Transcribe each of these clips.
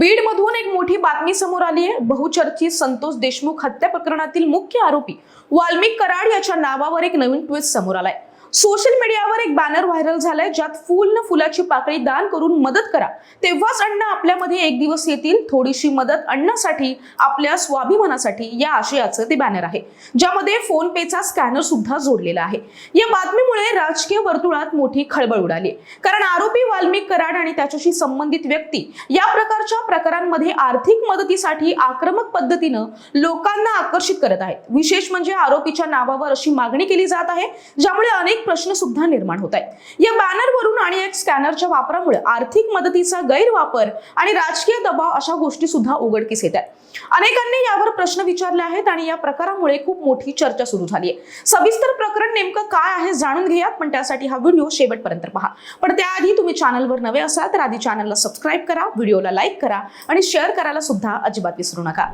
बीडमधून एक मोठी बातमी समोर आली आहे. बहुचर्चित संतोष देशमुख हत्या प्रकरणातील मुख्य आरोपी वाल्मिक कराड याच्या नावावर एक नवीन ट्विस्ट समोर आलाय. सोशल मीडियावर एक बॅनर व्हायरल झालाय ज्यात फुल न फुलाची पाकळी दान करून मदत करा. तेव्हाच अण्णा आपल्यामध्ये एक दिवस येतील. थोडीशी मदत अण्णासाठी आपल्या स्वाभिमानासाठी या आशयाचं ते बॅनर आहे. ज्यामध्ये फोन पेचा स्कॅनर सुद्धा जोडलेला आहे. या बातमीमुळे राजकीय वर्तुळात मोठी खळबळ उडाली. कारण आरोपी वाल्मिक कराड आणि त्याच्याशी संबंधित व्यक्ती या प्रकारच्या प्रकारांमध्ये आर्थिक मदतीसाठी आक्रमक पद्धतीनं लोकांना आकर्षित करत आहेत. विशेष म्हणजे आरोपीच्या नावावर अशी मागणी केली जात आहे ज्यामुळे अनेक प्रश्न सुद्धा निर्माण होत आहेत. या बॅनरवरून आणि एक स्कॅनरच्या वापरामुळे आर्थिक मदतीचा गैरवापर आणि राजकीय दबाव अशा गोष्टी सुद्धा उघडकीस येत आहेत. अनेकांनी यावर प्रश्न विचारले आहेत आणि या प्रकारामुळे खूप मोठी चर्चा सुरू झाली आहे. सविस्तर प्रकरण नेमकं काय आहे जाणून घेऊयात पण त्यासाठी हा व्हिडिओ शेवटपर्यंत पहा. पण त्याआधी तुम्ही चॅनलवर नवे असाल तर आधी चॅनलला सबस्क्राईब करा व्हिडिओला लाईक करा आणि शेअर करायला सुद्धा अजिबात विसरू नका.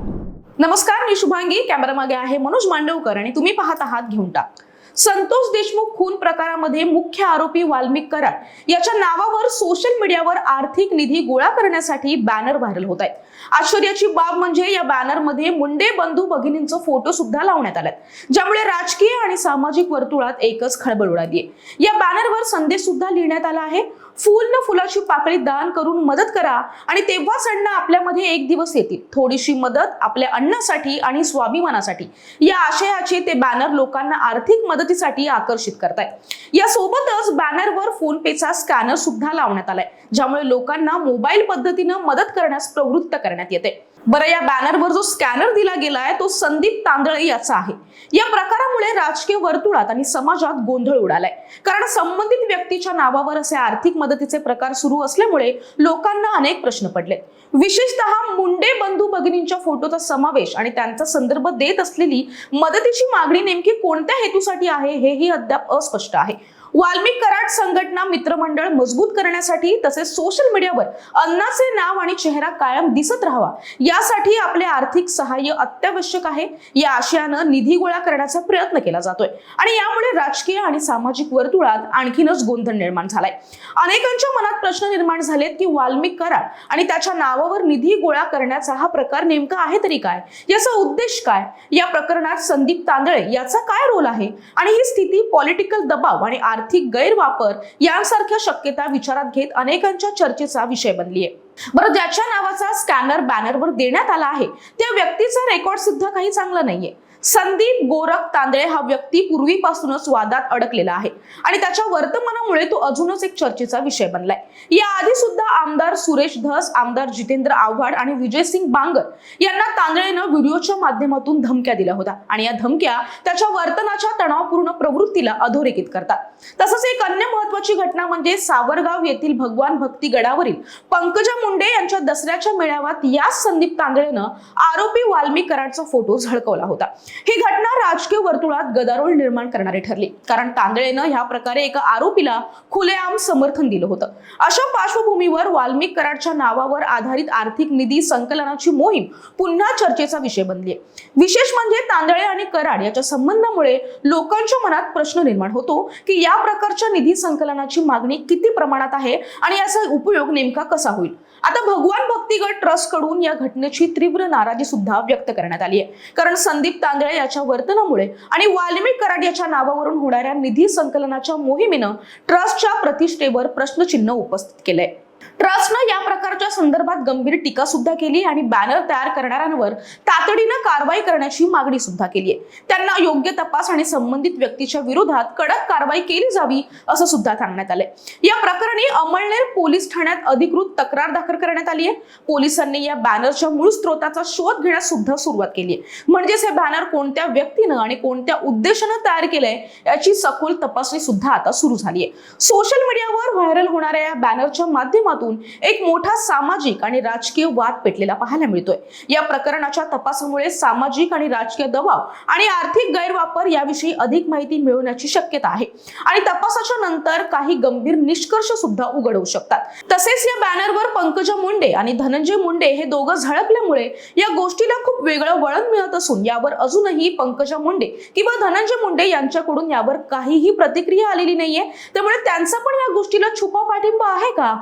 नमस्कार मी शुभांगी. कॅमेरामागे आहे मनोज मांडवकर आणि तुम्ही पाहत आहात घेऊन टाक. संतोष देशमुख खून प्रकारामध्ये मुख्य आरोपी वाल्मिक कराड याच्या नावावर सोशल मीडियावर आर्थिक निधी गोळा करण्यासाठी बॅनर व्हायरल होत आहेत. आश्चर्याची बाब म्हणजे या बॅनरमध्ये मुंडे बंधू भगिनींचा फोटो सुद्धा लावण्यात आलाय ज्यामुळे राजकीय आणि सामाजिक वर्तुळात एकच खळबळ उडाली या बॅनरवर संदेश सुद्धा लिहिण्यात आला आहे. फुल न फुलाची पाकळी दान करून मदत करा आणि तेव्हाच अण्णा आपल्यामध्ये एक दिवस येतील. थोडीशी मदत आपल्या अन्नासाठी आणि स्वाभिमानासाठी. या आशयाचे ते बॅनर लोकांना आर्थिक मदतीसाठी आकर्षित करतायत. यासोबतच बॅनरवर फोन पेचा स्कॅनर सुद्धा लावण्यात आलाय. ज्यामुळे लोकांना मोबाईल पद्धतीनं मदत करण्यास प्रवृत्त करण्यात येते बरं या बॅनरवर जो स्कॅनर दिला गेला आहे तो संदीप तांदळे याचा आहे. या प्रकारामुळे राजकीय वर्तुळात आणि समाजात गोंधळ उडालाय. कारण संबंधित व्यक्तीच्या नावावर असे आर्थिक मदतीचे प्रकार सुरू असल्यामुळे लोकांना अनेक प्रश्न पडले विशेषतः मुंडे बंधू भगिनींच्या फोटोचा समावेश आणि त्यांचा संदर्भ देत असलेली मदतीची मागणी नेमकी कोणत्या हेतूसाठी आहे हेही अद्याप अस्पष्ट आहे. वाल्मिक कराड संघटना मित्रमंडळ मजबूत करण्यासाठी तसेच सोशल मीडियावर अन्नाचे नाव आणि चेहरा कायम दिसत राहावा. यासाठी आपले आर्थिक सहाय्य अत्यावश्यक आहे. या आशयानं निधी गोळा करण्याचा प्रयत्न केला जातोय. आणि यामुळे राजकीय आणि सामाजिक वर्तुळात आणखीनच गोंधळ निर्माण झालाय. अनेकांच्या मनात प्रश्न निर्माण झालेत की वाल्मिक कराड आणि त्याच्या नावावर निधी गोळा करण्याचा हा प्रकार नेमका आहे तरी काय? याचा उद्देश काय? या प्रकरणात संदीप तांदळे याचा काय रोल आहे? आणि ही स्थिती पॉलिटिकल दबाव आणि आर्थिक आर्थिक गैरवापर यांसारख्या शक्यता विचारात घेत अनेकांच्या चर्चेचा विषय बनली आहे. बरं ज्याच्या नावाचा स्कॅनर बॅनरवर देण्यात आला आहे त्या व्यक्तीचा रेकॉर्ड सुद्धा काही चांगला नाहीये. संदीप गोरख तांदळे हा व्यक्ती पूर्वीपासूनच वादात अडकलेला आहे आणि त्याच्या वर्तमानामुळे तो अजूनच एक चर्चेचा विषय बनलाय. याआधी सुद्धा आमदार सुरेश धस आमदार जितेंद्र आव्हाड आणि विजयसिंग बांगर यांना तांदळेनं व्हिडिओच्या माध्यमातून धमक्या दिल्या होत्या. आणि या धमक्या त्याच्या वर्तनाच्या तणावपूर्ण प्रवृत्तीला अधोरेखित करतात. तसंच एक अन्य महत्वाची घटना म्हणजे सावरगाव येथील भगवान भक्ती गडावरील पंकजा मुंडे यांच्या दसऱ्याच्या मेळाव्यात याच संदीप तांदळेनं आरोपी वाल्मी कराडचा फोटो झळकवला होता. ही घटना राजकीय वर्तुळात गदारोळ निर्माण करणारी ठरली. कारण तांदळेनं ह्या प्रकारे एका आरोपीला खुलेआम समर्थन दिलं होतं. अशा पार्श्वभूमीवर वाल्मी वाल्मिक कराडच्या नावावर आधारित आर्थिक निधी संकलनाची मोहीम पुन्हा चर्चेचा विषय बनली आहे. विशेष म्हणजे तांदळे आणि कराड याच्या संबंधामुळे लोकांच्या मनात प्रश्न निर्माण होतो की या प्रकारच्या निधी संकलनाची मागणी किती प्रमाणात आहे आणि याचा उपयोग नेमका कसा होईल? आता भगवान भक्तिगड ट्रस्टकडून या घटनेची तीव्र नाराजी सुद्धा व्यक्त करण्यात आली आहे. कारण संदीप तांदळे याच्या वर्तनामुळे आणि वाल्मिक कराड याच्या नावावरून होणाऱ्या निधी संकलनाच्या मोहिमेनं ट्रस्टच्या प्रतिष्ठेवर प्रश्नचिन्ह उपस्थित केलंय. ट्रस्टनं या प्रकारच्या संदर्भात गंभीर टीका सुद्धा केली आणि बॅनर तयार करणाऱ्यांवर तातडीनं कारवाई करण्याची मागणी सुद्धा केली आहे. त्यांना योग्य तपास आणि संबंधित व्यक्तीच्या विरोधात कडक कारवाई केली जावी असं सुद्धा सांगण्यात आलंय. या प्रकरणी अमळनेर पोलीस ठाण्यात अधिकृत तक्रार दाखल करण्यात आली आहे. पोलिसांनी या बॅनरच्या मूळ स्रोताचा शोध घेण्यास सुद्धा सुरुवात केली आहे. म्हणजेच हे बॅनर कोणत्या व्यक्तीनं आणि कोणत्या उद्देशानं तयार केलंय याची सखोल तपासणी सुद्धा आता सुरू झाली आहे. सोशल मीडियावर व्हायरल होणाऱ्या या बॅनरच्या माध्यमातून एक मोठा सामाजिक आणि राजकीय वाद पेटलेला पाहायला मिळतोय. या प्रकरणाच्या तपासामुळे सामाजिक आणि राजकीय दबाव आणि आर्थिक गैरवापर याविषयी अधिक माहिती मिळवण्याची शक्यता आहे. आणि तपासाच्या नंतर काही गंभीर निष्कर्ष सुद्धा उघड होऊ शकतात. तसेच या बॅनरवर पंकजा मुंडे आणि धनंजय मुंडे हे दोघं झळकल्यामुळे या गोष्टीला खूप वेगळं वळण मिळत असून यावर अजूनही पंकजा मुंडे किंवा धनंजय मुंडे यांच्याकडून यावर काहीही प्रतिक्रिया आलेली नाहीये. त्यामुळे त्यांचा पण या गोष्टीला छुपा पाठिंबा आहे का?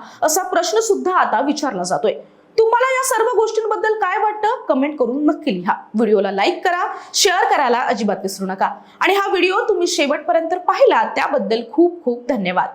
असा प्रश्न सुद्धा आता विचारला जातोय. तुम्हाला या सर्व गोष्टींबद्दल काय वाटतं? कमेंट करून नक्की लिहा. व्हिडिओला लाईक करा शेअर करायला अजिबात विसरू नका. आणि हा व्हिडिओ तुम्ही शेवटपर्यंत पाहिला त्याबद्दल खूप खूप धन्यवाद.